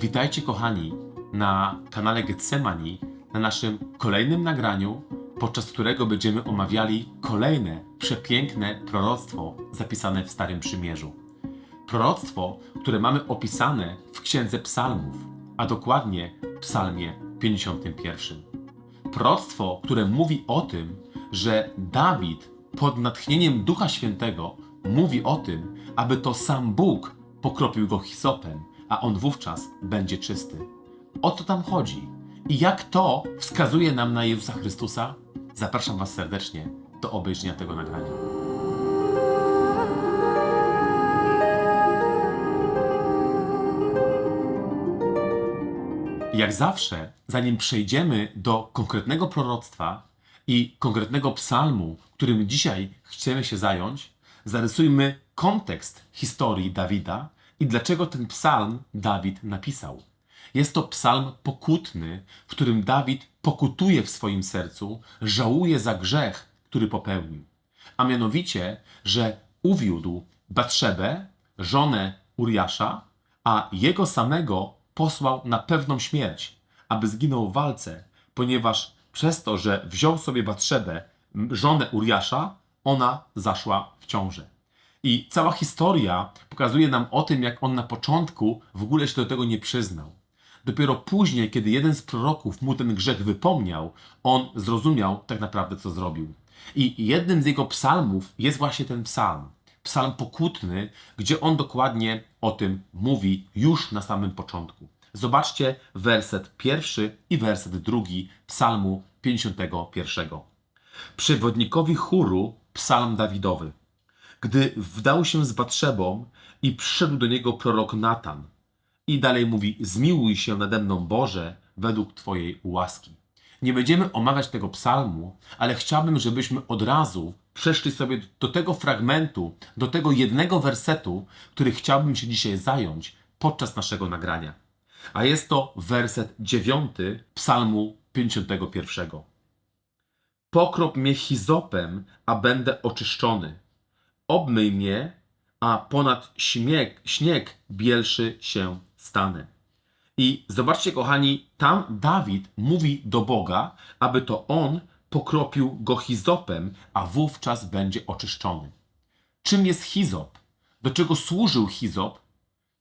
Witajcie kochani na kanale Getsemani, na naszym kolejnym nagraniu, podczas którego będziemy omawiali kolejne przepiękne proroctwo zapisane w Starym Przymierzu. Proroctwo, które mamy opisane w Księdze Psalmów, a dokładnie w Psalmie 51. Proroctwo, które mówi o tym, że Dawid pod natchnieniem Ducha Świętego mówi o tym, aby to sam Bóg pokropił go hisopem, a on wówczas będzie czysty. O co tam chodzi? I jak to wskazuje nam na Jezusa Chrystusa? Zapraszam Was serdecznie do obejrzenia tego nagrania. Jak zawsze, zanim przejdziemy do konkretnego proroctwa i konkretnego psalmu, którym dzisiaj chcemy się zająć, zarysujmy kontekst historii Dawida i dlaczego ten psalm Dawid napisał. Jest to psalm pokutny, w którym Dawid pokutuje w swoim sercu, żałuje za grzech, który popełnił. A mianowicie, że uwiódł Batrzebę, żonę Uriasza, a jego samego posłał na pewną śmierć, aby zginął w walce, ponieważ przez to, że wziął sobie Batrzebę, żonę Uriasza, ona zaszła w ciążę. I cała historia pokazuje nam o tym, jak on na początku w ogóle się do tego nie przyznał. Dopiero później, kiedy jeden z proroków mu ten grzech wypomniał, on zrozumiał tak naprawdę, co zrobił. I jednym z jego psalmów jest właśnie ten psalm. Psalm pokutny, gdzie on dokładnie o tym mówi już na samym początku. Zobaczcie werset pierwszy i werset drugi psalmu 51. Przewodnikowi chóru psalm Dawidowy. Gdy wdał się z Batrzebą i przyszedł do niego prorok Natan. I dalej mówi: Zmiłuj się nade mną, Boże, według Twojej łaski. Nie będziemy omawiać tego psalmu, ale chciałbym, żebyśmy od razu przeszli sobie do tego fragmentu, do tego jednego wersetu, który chciałbym się dzisiaj zająć podczas naszego nagrania. A jest to werset dziewiąty psalmu 51. Pokrop mnie hizopem, a będę oczyszczony. Obmyj mnie, a ponad śnieg, śnieg bielszy się stanę. I zobaczcie, kochani, tam Dawid mówi do Boga, aby to on pokropił go hizopem, a wówczas będzie oczyszczony. Czym jest hizop? Do czego służył hizop?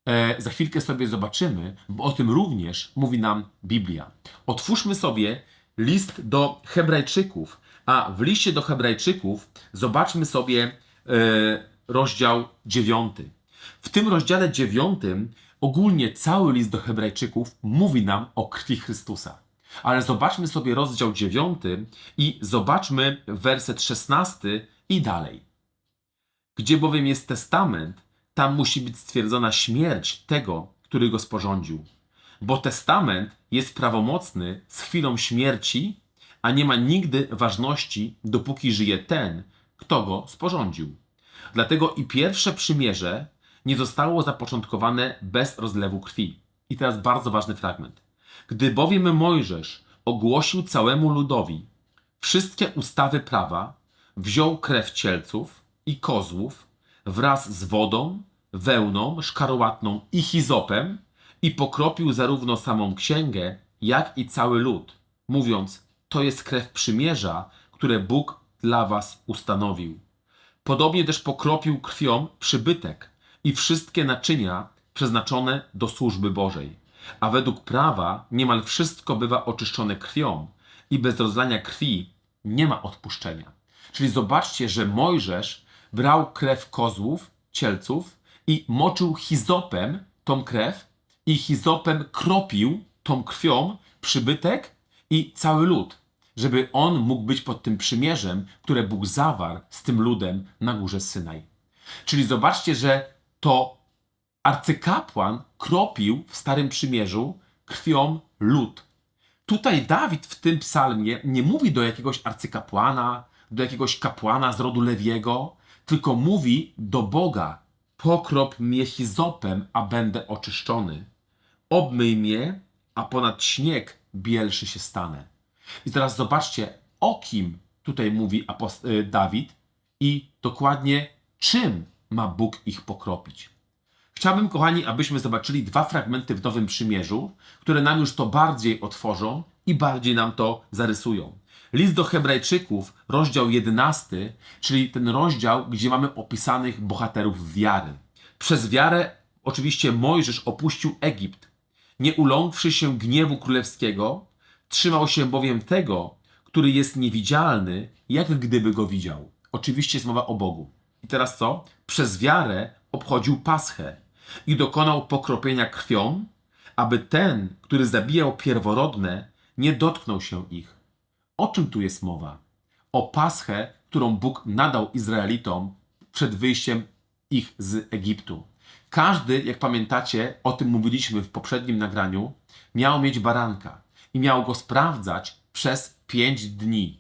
E, za chwilkę sobie zobaczymy, bo o tym również mówi nam Biblia. Otwórzmy sobie list do Hebrajczyków, a w liście do Hebrajczyków zobaczmy sobie rozdział 9. W tym rozdziale 9 ogólnie cały list do Hebrajczyków mówi nam o krwi Chrystusa. Ale zobaczmy sobie rozdział 9 i zobaczmy werset 16 i dalej. Gdzie bowiem jest testament, tam musi być stwierdzona śmierć tego, który go sporządził. Bo testament jest prawomocny z chwilą śmierci, a nie ma nigdy ważności, dopóki żyje ten, kto go sporządził. Dlatego i pierwsze przymierze nie zostało zapoczątkowane bez rozlewu krwi. I teraz bardzo ważny fragment. Gdy bowiem Mojżesz ogłosił całemu ludowi wszystkie ustawy prawa, wziął krew cielców i kozłów wraz z wodą, wełną, szkarłatną i hizopem i pokropił zarówno samą księgę, jak i cały lud, mówiąc: To jest krew przymierza, które Bóg dla was ustanowił. Podobnie też pokropił krwią przybytek i wszystkie naczynia przeznaczone do służby Bożej. A według prawa niemal wszystko bywa oczyszczone krwią i bez rozlania krwi nie ma odpuszczenia. Czyli zobaczcie, że Mojżesz brał krew kozłów, cielców i moczył hizopem tą krew i hizopem kropił tą krwią przybytek i cały lud, żeby on mógł być pod tym przymierzem, które Bóg zawarł z tym ludem na górze Synaj. Czyli zobaczcie, że to arcykapłan kropił w Starym Przymierzu krwią lud. Tutaj Dawid w tym psalmie nie mówi do jakiegoś arcykapłana, do jakiegoś kapłana z rodu Lewiego, tylko mówi do Boga: Pokrop mnie hizopem, a będę oczyszczony. Obmyj mnie, a ponad śnieg bielszy się stanę. I teraz zobaczcie, o kim tutaj mówi y, Dawid i dokładnie czym ma Bóg ich pokropić. Chciałbym, kochani, abyśmy zobaczyli dwa fragmenty w Nowym Przymierzu, które nam już to bardziej otworzą i bardziej nam to zarysują. List do Hebrajczyków, rozdział 11, czyli ten rozdział, gdzie mamy opisanych bohaterów wiary. Przez wiarę oczywiście Mojżesz opuścił Egipt, nie uląkłszy się gniewu królewskiego, trzymał się bowiem tego, który jest niewidzialny, jak gdyby go widział. Oczywiście jest mowa o Bogu. I teraz co? Przez wiarę obchodził Paschę i dokonał pokropienia krwią, aby ten, który zabijał pierworodne, nie dotknął się ich. O czym tu jest mowa? O Paschę, którą Bóg nadał Izraelitom przed wyjściem ich z Egiptu. Każdy, jak pamiętacie, o tym mówiliśmy w poprzednim nagraniu, miał mieć baranka i miał go sprawdzać przez pięć dni.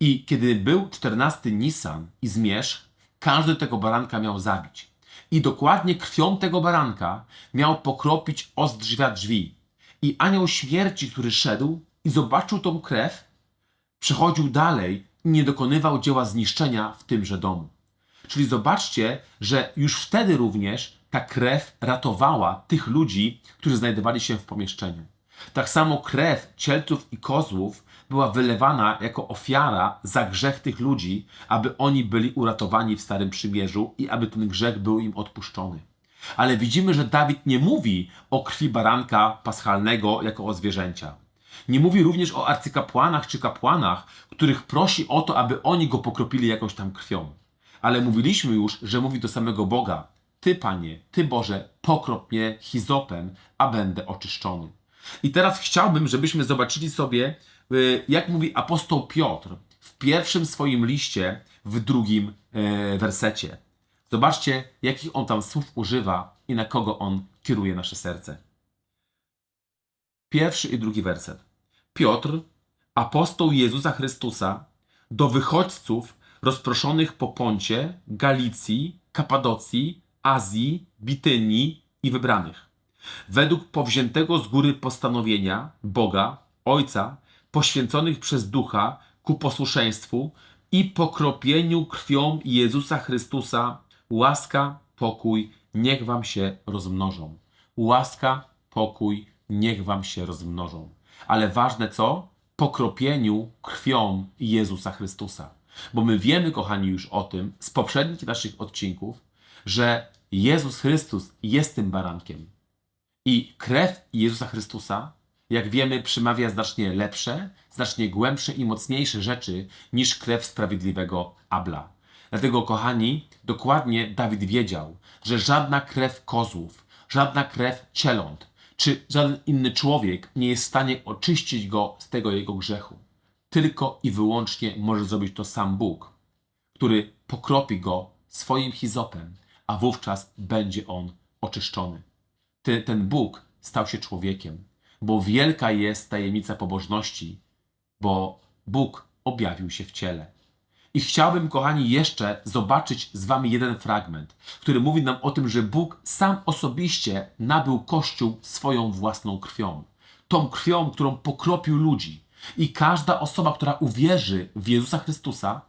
I kiedy był 14 Nisan i zmierzch, każdy tego baranka miał zabić. I dokładnie krwią tego baranka miał pokropić ozdrzwia drzwi. I anioł śmierci, który szedł i zobaczył tą krew, przechodził dalej i nie dokonywał dzieła zniszczenia w tymże domu. Czyli zobaczcie, że już wtedy również ta krew ratowała tych ludzi, którzy znajdowali się w pomieszczeniu. Tak samo krew cielców i kozłów była wylewana jako ofiara za grzech tych ludzi, aby oni byli uratowani w Starym Przymierzu i aby ten grzech był im odpuszczony. Ale widzimy, że Dawid nie mówi o krwi baranka paschalnego jako o zwierzęcia. Nie mówi również o arcykapłanach czy kapłanach, których prosi o to, aby oni go pokropili jakąś tam krwią. Ale mówiliśmy już, że mówi do samego Boga: Ty, Panie, Ty Boże, pokrop mnie hizopem, a będę oczyszczony. I teraz chciałbym, żebyśmy zobaczyli sobie, y, jak mówi apostoł Piotr w pierwszym swoim liście, w drugim e, wersecie. Zobaczcie, jakich on tam słów używa i na kogo on kieruje nasze serce. Pierwszy i drugi werset. Piotr, apostoł Jezusa Chrystusa, do wychodźców rozproszonych po Poncie, Galicji, Kapadocji, Azji, Bitynii i wybranych. Według powziętego z góry postanowienia Boga, Ojca, poświęconych przez Ducha ku posłuszeństwu i pokropieniu krwią Jezusa Chrystusa, łaska, pokój, niech wam się rozmnożą. Łaska, pokój, niech wam się rozmnożą. Ale ważne co? Pokropieniu krwią Jezusa Chrystusa. Bo my wiemy, kochani, już o tym z poprzednich naszych odcinków, że Jezus Chrystus jest tym barankiem. I krew Jezusa Chrystusa, jak wiemy, przymawia znacznie lepsze, znacznie głębsze i mocniejsze rzeczy niż krew sprawiedliwego Abla. Dlatego, kochani, dokładnie Dawid wiedział, że żadna krew kozłów, żadna krew cieląt, czy żaden inny człowiek nie jest w stanie oczyścić go z tego jego grzechu. Tylko i wyłącznie może zrobić to sam Bóg, który pokropi go swoim hizopem, a wówczas będzie on oczyszczony. Ty, ten Bóg stał się człowiekiem, bo wielka jest tajemnica pobożności, bo Bóg objawił się w ciele. I chciałbym, kochani, jeszcze zobaczyć z Wami jeden fragment, który mówi nam o tym, że Bóg sam osobiście nabył Kościół swoją własną krwią. Tą krwią, którą pokropił ludzi. I każda osoba, która uwierzy w Jezusa Chrystusa,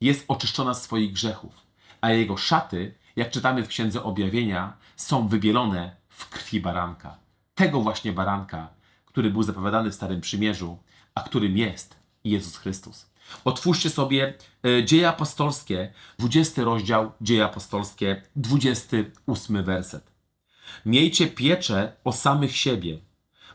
jest oczyszczona z swoich grzechów. A jego szaty, jak czytamy w Księdze Objawienia, są wybielone w krwi baranka. Tego właśnie baranka, który był zapowiadany w Starym Przymierzu, a którym jest Jezus Chrystus. Otwórzcie sobie e, Dzieje Apostolskie, 20 rozdział, Dzieje Apostolskie, 28 werset. Miejcie pieczę o samych siebie,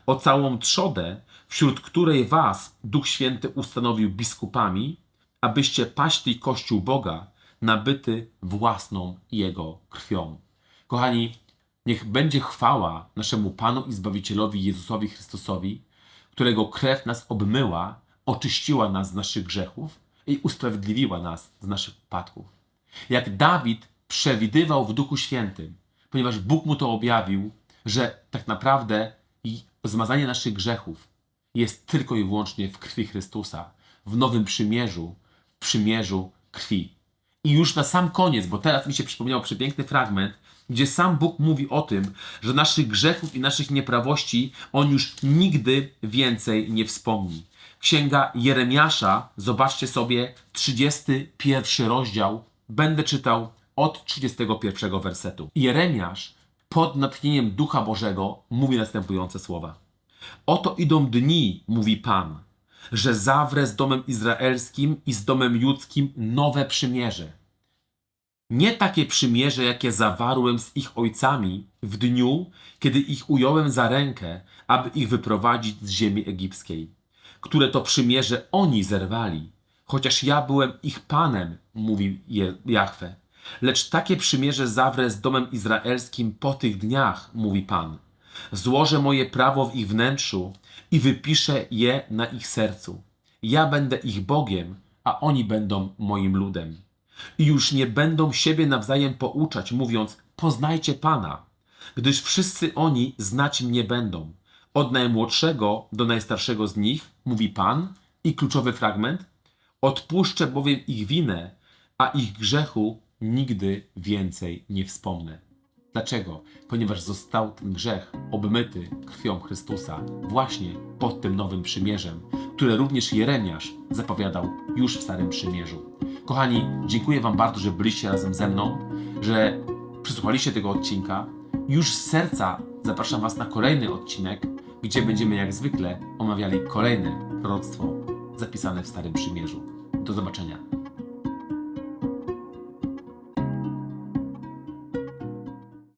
o całą trzodę, wśród której was Duch Święty ustanowił biskupami, abyście paśli Kościół Boga, nabyty własną Jego krwią. Kochani, niech będzie chwała naszemu Panu i Zbawicielowi Jezusowi Chrystusowi, którego krew nas obmyła, oczyściła nas z naszych grzechów i usprawiedliwiła nas z naszych upadków. Jak Dawid przewidywał w Duchu Świętym, ponieważ Bóg mu to objawił, że tak naprawdę zmazanie naszych grzechów jest tylko i wyłącznie w krwi Chrystusa, w nowym przymierzu, w przymierzu krwi. I już na sam koniec, bo teraz mi się przypomniał przepiękny fragment, gdzie sam Bóg mówi o tym, że naszych grzechów i naszych nieprawości On już nigdy więcej nie wspomni. Księga Jeremiasza, zobaczcie sobie, 31 rozdział, będę czytał od 31 wersetu. Jeremiasz pod natchnieniem Ducha Bożego mówi następujące słowa. Oto idą dni, mówi Pan, że zawrę z domem izraelskim i z domem judzkim nowe przymierze. Nie takie przymierze, jakie zawarłem z ich ojcami w dniu, kiedy ich ująłem za rękę, aby ich wyprowadzić z ziemi egipskiej, które to przymierze oni zerwali, chociaż ja byłem ich panem, mówi Jahwe. Lecz takie przymierze zawrę z domem izraelskim po tych dniach, mówi Pan. Złożę moje prawo w ich wnętrzu i wypiszę je na ich sercu. Ja będę ich Bogiem, a oni będą moim ludem. I już nie będą siebie nawzajem pouczać, mówiąc: Poznajcie Pana, gdyż wszyscy oni znać mnie będą. Od najmłodszego do najstarszego z nich, mówi Pan, i kluczowy fragment: Odpuszczę bowiem ich winę, a ich grzechu nigdy więcej nie wspomnę. Dlaczego? Ponieważ został ten grzech obmyty krwią Chrystusa właśnie pod tym nowym przymierzem, które również Jeremiasz zapowiadał już w Starym Przymierzu. Kochani, dziękuję Wam bardzo, że byliście razem ze mną, że przysłuchaliście tego odcinka. Już z serca zapraszam Was na kolejny odcinek, gdzie będziemy jak zwykle omawiali kolejne proroctwo zapisane w Starym Przymierzu. Do zobaczenia.